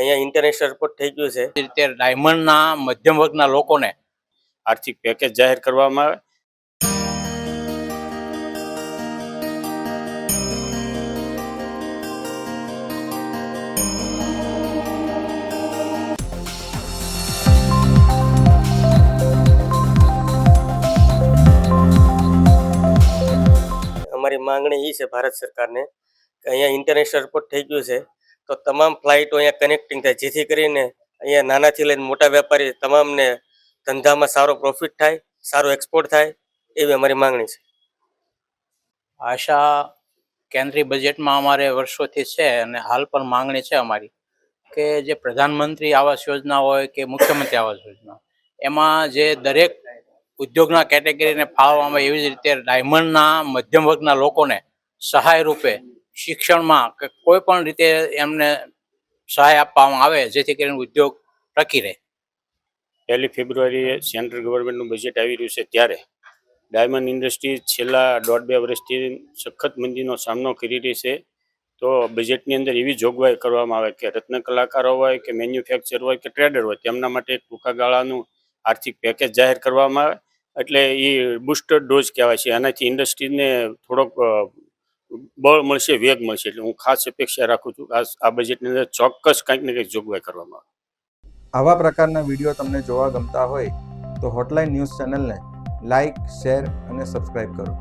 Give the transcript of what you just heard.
અહીંયા international airport થઈ ગયું છે. એ રીતે ડાયમંડના મધ્યમ વર્ગના લોકોને આર્થિક પેકેજ જાહેર કરવામાં આવે. અમારી માંગણી એ છે ભારત સરકારને કે અહીંયા ઇન્ટરનેશનલ એરપોર્ટ થઈ ગયું છે. તો તમામ ફ્લાઇટો અહીંયા કનેક્ટિંગ થાય. જેથી કરીને અહીંયા નાનાથી લઈને મોટા વેપારી તમામને ધંધામાં સારો પ્રોફિટ થાય, સારો એક્સપોર્ટ થાય, એવી અમારી માંગણી છે. આશા કેન્દ્રીય બજેટમાં અમારે વર્ષોથી છે અને હાલ પણ માંગણી છે અમારી કે જે પ્રધાનમંત્રી આવાસ યોજના હોય કે મુખ્યમંત્રી આવાસ યોજના એમાં જે દરેક ઉદ્યોગના કેટેગરીને ફાળવવામાં એવી જ રીતે ડાયમંડના મધ્યમ વર્ગના લોકોને સહાય રૂપે શિક્ષણમાં કે કોઈ પણ રીતે એમને સહાય આપવામાં આવે જેથી કરીને ઉદ્યોગ ટકી રહે. પહેલી ફેબ્રુઆરીએ સેન્ટ્રલ ગવર્મેન્ટનું બજેટ આવી રહ્યું છે ત્યારે ડાયમંડ ઇન્ડસ્ટ્રી છેલ્લા દોઢ બે વર્ષથી સખત મંદીનો સામનો કરી રહી છે. તો બજેટની અંદર એવી જોગવાઈ કરવામાં આવે કે રત્ન કલાકારો હોય કે મેન્યુફેક્ચર હોય કે ટ્રેડર હોય તેમના માટે ટૂંકા ગાળાનું આર્થિક પેકેજ જાહેર કરવામાં આવે. એટલે એ બુસ્ટર ડોઝ કહેવાય છે. આનાથી ઇન્ડસ્ટ્રીને થોડોક બળ મળશે, વેગ મળશે એટલે હું ખાસ અપેક્ષા રાખું છું આ આ બજેટની અંદર ચોક્કસ કંઈક ને કંઈક જોગવાઈ કરવામાં આવે. આવા પ્રકારના વીડિયો તમને જોવા ગમતા હોય તો હોટલાઇન ન્યૂઝ ચેનલને લાઇક શેર અને સબસ્ક્રાઇબ કરો.